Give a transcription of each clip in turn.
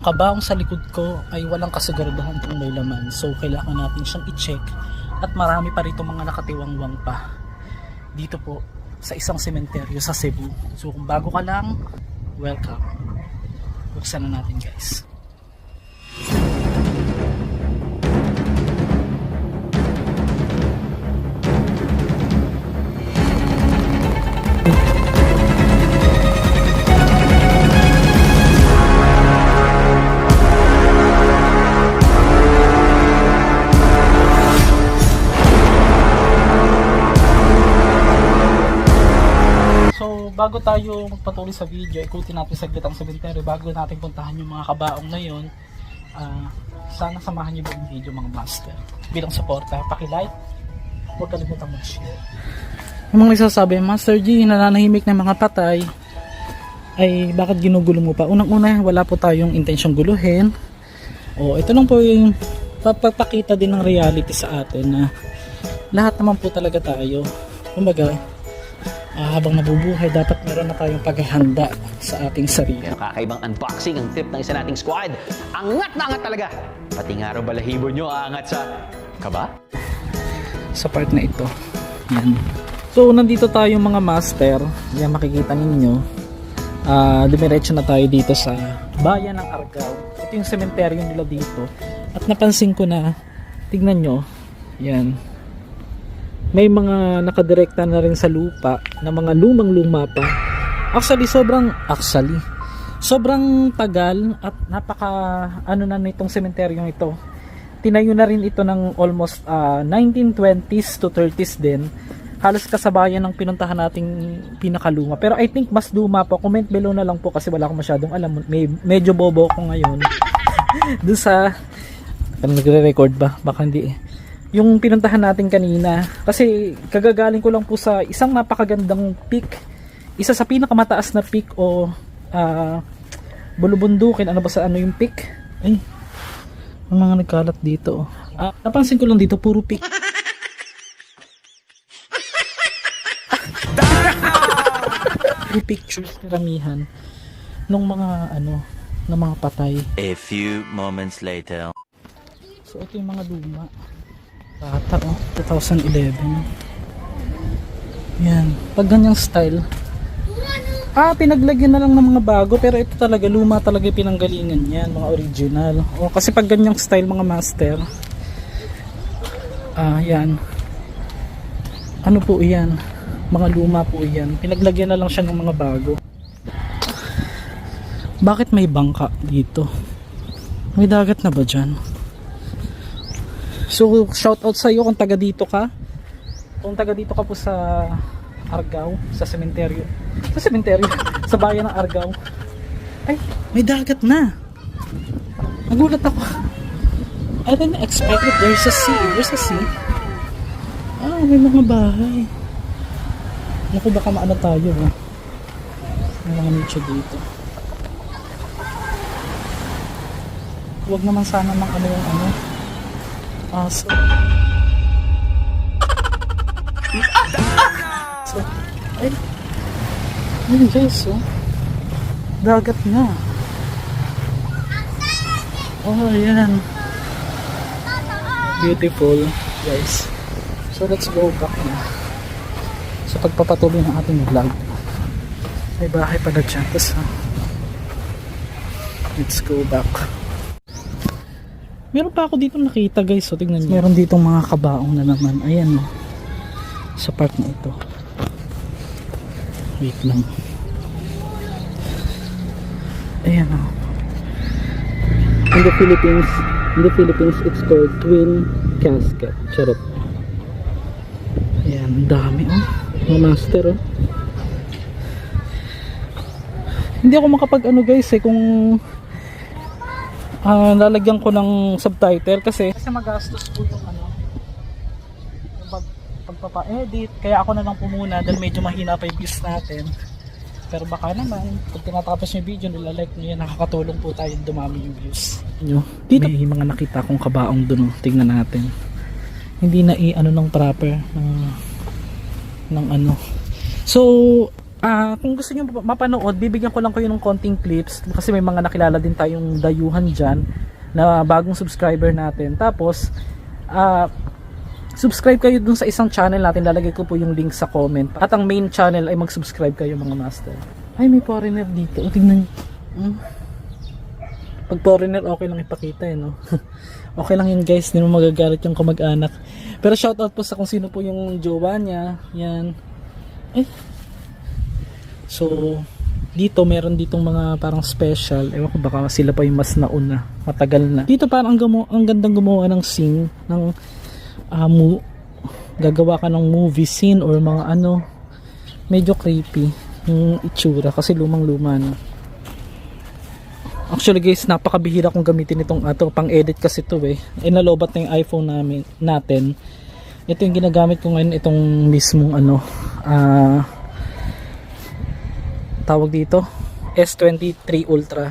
kabaong sa likod ko ay walang kasiguraduhan kung may laman. So, kailangan natin siyang i-check. At marami pa rito mga nakatiwangwang pa. Dito po, sa isang sementeryo sa Cebu. So, kung bago ka lang, welcome. Buksan na natin guys. Bago tayo magpatuloy sa video, ikutin natin saglit ang cemetery bago natin puntahan yung mga kabaong na yun. ah, sana samahan niyo buong video mga master. Bilang suporta, paki-like, huwag kalimutan mag-share. Yung mga nagsasabi, Master G, nananahimik na mga patay, ay bakit ginugulo mo pa? Unang-una, wala po tayong intensyong guluhin. O, ito lang po yung papapakita din ng reality sa atin na lahat naman po talaga tayo. Kumbaga, ah, habang nabubuhay, dapat meron na tayong paghahanda sa ating sarili. Kakaibang unboxing ang tip ng isa nating squad. Angat na angat talaga. Pati nga raw balahibo nyo aangat sa... Kaba? Sa part na ito. Yan. So, nandito tayo mga master. Yan, makikita ninyo. Ah, dumiretso na tayo dito sa bayan ng Argao. Ito yung sementeryo nila dito. At napansin ko na, tignan nyo, yan. May mga nakadirekta na rin sa lupa na mga lumang-luma pa. Actually, sobrang, actually, sobrang tagal at napaka, ano na nitong sementeryong ito. Tinayo na rin ito ng almost ah, 1920s to 30s din. Halos kasabayan ng pinuntahan nating pinakaluma. Pero I think mas luma po. Comment below na lang po kasi wala akong masyadong alam. May, medyo bobo ko ngayon. Doon sa... Nagre-record ba? Baka hindi eh. Yung pinuntahan natin kanina. Kasi kagagaling ko lang po sa isang napakagandang peak. Isa sa pinakamataas na peak o ah bulubundukin. Ano ba sa ano yung peak? Ay, ang mga nagkalat dito. oh. Ah, napansin ko lang dito, puro pic. puro pictures, karamihan nung mga ano, ng mga patay. A few moments later. So ito yung mga luma. Bata oh, 2011. Yan. Pag ganyang style. Ah, pinaglagyan na lang ng mga bago pero ito talaga luma talaga pinanggalingan yan, mga original. O kasi pag ganyang style mga master. Ah, yan. Ano po yan? Mga luma po yan. Pinaglagyan na lang siya ng mga bago. Bakit may bangka dito? May dagat na ba dyan? So, shout out sa iyo kung taga dito ka. Kung taga dito ka po sa Argao, sa sementeryo. Sa sementeryo, sa bayan ng Argao. Ay, may dagat na. Nagulat ako. I didn't expect it. There's a sea. There's a sea. Ah, may mga bahay. Naku, baka maano tayo. Ha? May mga nicho dito. Huwag naman sana mang ano yung ano. Ah, so... so ay, yun guys, oh. Dagat na. Oh, yan. Beautiful, guys. So, let's go back na. Sa pagpapatuloy ng ating vlog. May bahay pa na dyan. Tapos, ah, let's go back. Meron pa ako dito nakita guys. So tingnan niyo. Meron dito mga kabaong na naman. Ayan oh. Sa part na ito. Wait lang. Ayan oh. In the Philippines, in the Philippines it's called twin casket. Charot. Ayan, dami oh. Mga master oh. Hindi ako makapag ano guys eh kung Ah, lalagyan ko ng subtitle kasi kasi magastos po yung ano yung pag, pagpapa-edit. Kaya ako na lang po muna dahil medyo mahina pa yung views natin. Pero baka naman pag tinatapos yung video nilalike nyo yan nakakatulong po tayo dumami yung views. Nyo dito may mga nakita kong kabaong dun oh. tingnan natin. Hindi na i-ano ng proper ng, ng ano. So Ah, kung gusto niyo mapanood, bibigyan ko lang kayo ng konting clips kasi may mga nakilala din tayong dayuhan diyan na bagong subscriber natin. Tapos ah subscribe kayo dun sa isang channel natin. Lalagay ko po yung link sa comment. At ang main channel ay mag-subscribe kayo mga master. Ay, may foreigner dito. O, tingnan. Hmm. Pag foreigner, okay lang ipakita eh, no? okay lang yun guys. Hindi mo magagalit yung kamag-anak. Pero shoutout po sa kung sino po yung jowa niya. Yan. Ay, So, dito meron ditong mga parang special. Ewan ko baka sila pa yung mas nauna. Matagal na. Dito parang ang, gumo, ang gandang gumawa ng scene ng ah, mo- gagawa ka ng movie scene or mga ano medyo creepy yung itsura kasi lumang luma na. Actually guys, napakabihira kong gamitin itong ato pang edit kasi to eh. Eh nalobat na yung iPhone namin natin. Ito yung ginagamit ko ngayon itong mismong ano ah tawag dito? S23 Ultra.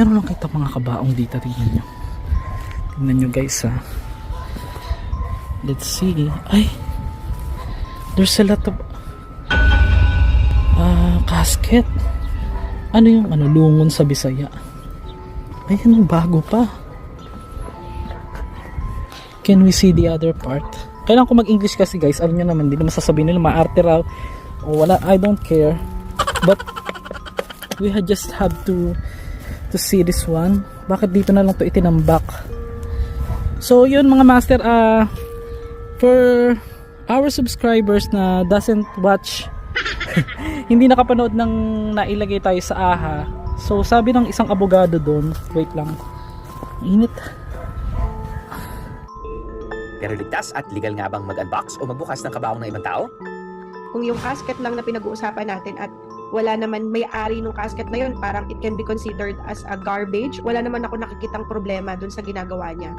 Meron lang kita mga kabaong dito tingnan nyo. Tingnan nyo guys ha. Let's see. Ay! There's a lot of ah casket. Ano yung ano lungon sa Bisaya? Ay anong bago pa? Can we see the other part? Kailangan ko mag English kasi guys. Alam nyo naman hindi naman sasabihin nila maarte raw. O wala. I don't care. But we had just have to to see this one. Bakit dito na lang to itinambak? So yun mga master ah for our subscribers na doesn't watch hindi nakapanood ng nailagay tayo sa AHA so sabi ng isang abogado doon wait lang. Init. Pero ligtas at legal nga bang mag-unbox o magbukas ng kabaong ng ibang tao? kung yung casket lang na pinag-uusapan natin at wala naman may-ari ng casket na yun, parang it can be considered as a garbage. Wala naman ako nakikitang problema dun sa ginagawa niya.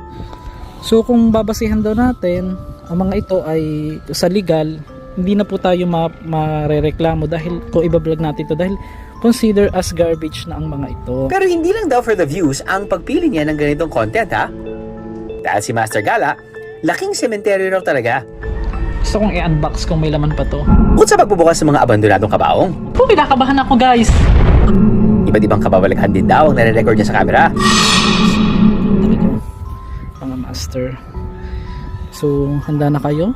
So kung babasihan daw natin, ang mga ito ay sa legal, hindi na po tayo ma marereklamo dahil kung ibablog natin ito dahil consider as garbage na ang mga ito. Pero hindi lang daw for the views ang pagpili niya ng ganitong content ha? Dahil si Master Gala, laking sementeryo raw talaga. Gusto kong i-unbox kung may laman pa to. Bukod sa pagbubukas ng mga abandonadong kabaong, Oh, kinakabahan ako guys. iba't ibang kababalaghan din daw ang nare-record niya sa camera. Mga master. So, handa na kayo?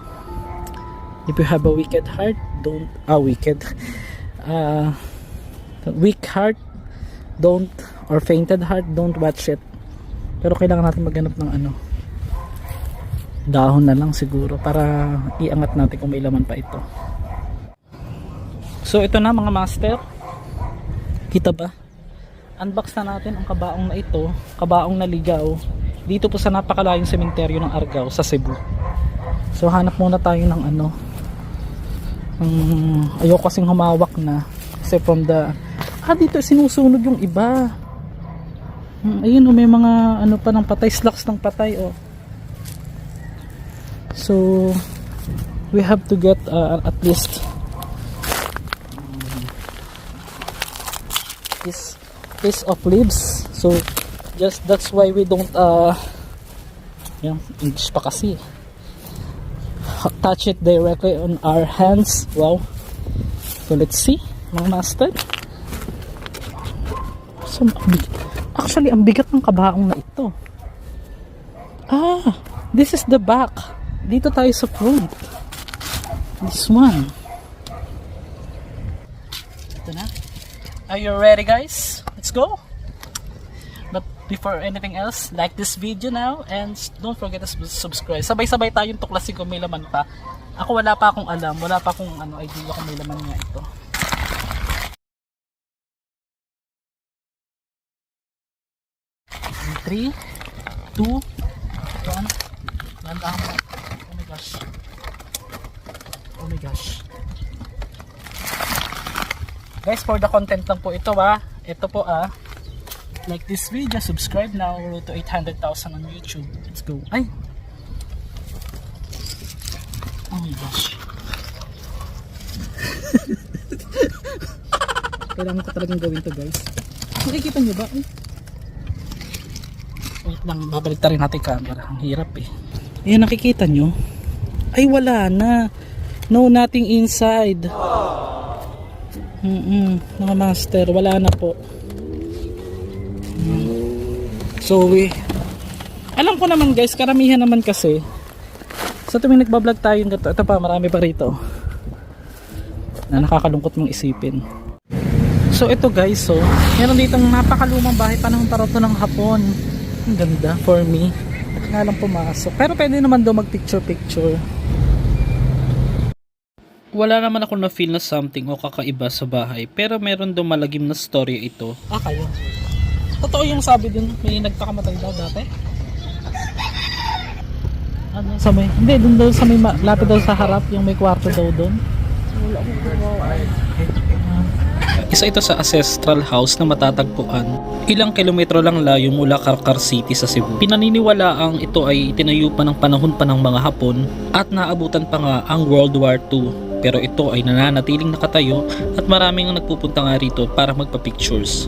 If you have a wicked heart, don't, ah, wicked. Ah, weak heart, don't, or fainted heart, don't watch it. Pero kailangan natin maghanap ng ano, dahon na lang siguro para iangat natin kung may laman pa ito. So, ito na mga master. Kita ba? unbox na natin ang kabaong na ito, kabaong na ligaw, dito po sa napakalayong sementeryo ng Argao sa Cebu. So hanap muna tayo ng ano, um, ayoko kasing humawak na kasi from the, ah dito sinusunod yung iba. Hmm, ayun oh, may mga ano pa ng patay, slacks ng patay oh. So we have to get uh, at least this piece of leaves so just that's why we don't uh yan English pa kasi. Touch it directly on our hands. Wow. So let's see mga master. So, actually ang bigat ng kabaong na ito. Ah this is the back dito tayo sa fruit this one. Ito na. Are you ready guys? let's go. But before anything else like this video now and don't forget to subscribe. Sabay sabay tayong tuklasin kung may laman pa. Ako wala pa akong alam. Wala pa akong ano, idea kung may laman nga ito. And 3 2 1 1 1 gosh. Oh my gosh. Guys, for the content lang po ito ah. Ito po ah. Like this video, subscribe now. To 800,000 on YouTube. Let's go. Ay! Oh my gosh. Kailangan ko talagang gawin to guys. Nakikita nyo ba? Ay. Wait lang, babalik rin natin camera. Ang hirap eh. Ayan, nakikita nyo? Ay, wala na. No, nothing inside. Mm mga master, wala na po. Mm. So, we, alam ko naman guys, karamihan naman kasi, sa tuwing nagbablog tayo, ito, ito pa, marami pa rito, na nakakalungkot mong isipin. So, ito guys, so, meron ditong napakalumang bahay, panahon para to ng hapon. Ang ganda, for me. Nga lang pumasok. Pero pwede naman daw mag-picture-picture. Wala naman ako na feel na something o kakaiba sa bahay pero meron daw malagim na story ito. Ah, kayo? Totoo yung sabi dun, may nagpakamatay daw dati? Ano sa may, hindi, dun daw sa may, ma- lapit daw sa harap, yung may kwarto daw dun. Isa ito sa ancestral house na matatagpuan. Ilang kilometro lang layo mula Karkar City sa Cebu. Pinaniniwala ang ito ay itinayo pa ng panahon pa ng mga Hapon at naabutan pa nga ang World War II. Pero ito ay nananatiling nakatayo at maraming ang nagpupunta nga rito para magpa-pictures.